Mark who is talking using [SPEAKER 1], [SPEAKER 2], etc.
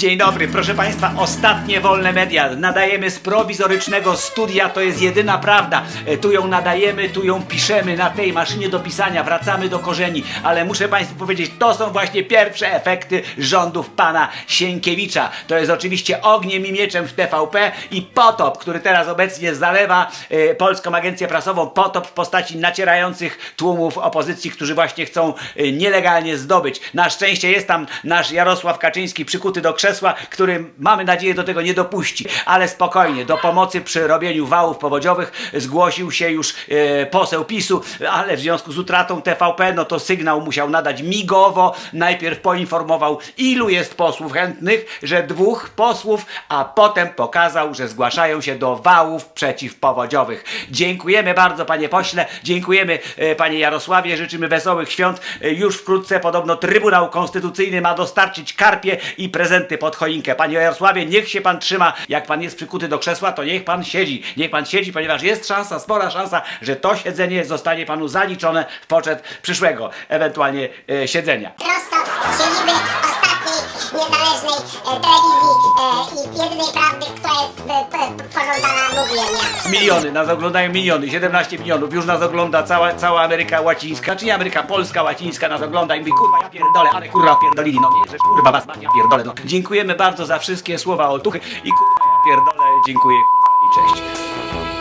[SPEAKER 1] Dzień dobry, proszę Państwa, ostatnie wolne media. Nadajemy z prowizorycznego studia, to jest jedyna prawda. E, Tu ją nadajemy, tu ją piszemy na tej maszynie do pisania, wracamy do korzeni. Ale muszę Państwu powiedzieć, to są właśnie pierwsze efekty rządów pana Sienkiewicza. To jest oczywiście ogniem i mieczem w TVP i potop, który teraz obecnie zalewa e, Polską Agencję Prasową. Potop w postaci nacierających tłumów opozycji, którzy właśnie chcą e, nielegalnie zdobyć. Na szczęście jest tam nasz Jarosław Kaczyński przykuty do krzesła, który mamy nadzieję do tego nie dopuści. Ale spokojnie, do pomocy przy robieniu wałów powodziowych zgłosił się już e, poseł PiSu, ale w związku z utratą TVP, no to sygnał musiał nadać migowo. Najpierw poinformował, ilu jest posłów chętnych, że dwóch posłów, a potem pokazał, że zgłaszają się do wałów przeciwpowodziowych. Dziękujemy bardzo, panie pośle, dziękujemy e, panie Jarosławie, życzymy wesołych świąt. E, Już wkrótce podobno Trybunał Konstytucyjny ma dostarczyć karpie i pod choinkę. Panie Jarosławie, niech się pan trzyma. Jak pan jest przykuty do krzesła, to niech pan siedzi. Niech pan siedzi, ponieważ jest szansa, spora szansa, że to siedzenie zostanie panu zaliczone w poczet przyszłego, ewentualnie e, siedzenia.
[SPEAKER 2] prosto z ostatniej niezależnej e, telewizji e, i jedynej prawdy, która jest e,
[SPEAKER 1] Miliony, nas oglądają miliony, 17 milionów, już nas ogląda cała, cała Ameryka Łacińska, znaczy nie Ameryka Polska, Łacińska nas ogląda i mówi, kurwa ja pierdolę, ale kurwa pierdolili, no nie, że kurwa was ja pierdolę, no. Dziękujemy bardzo za wszystkie słowa otuchy i kurwa ja pierdolę, dziękuję kurwa i cześć.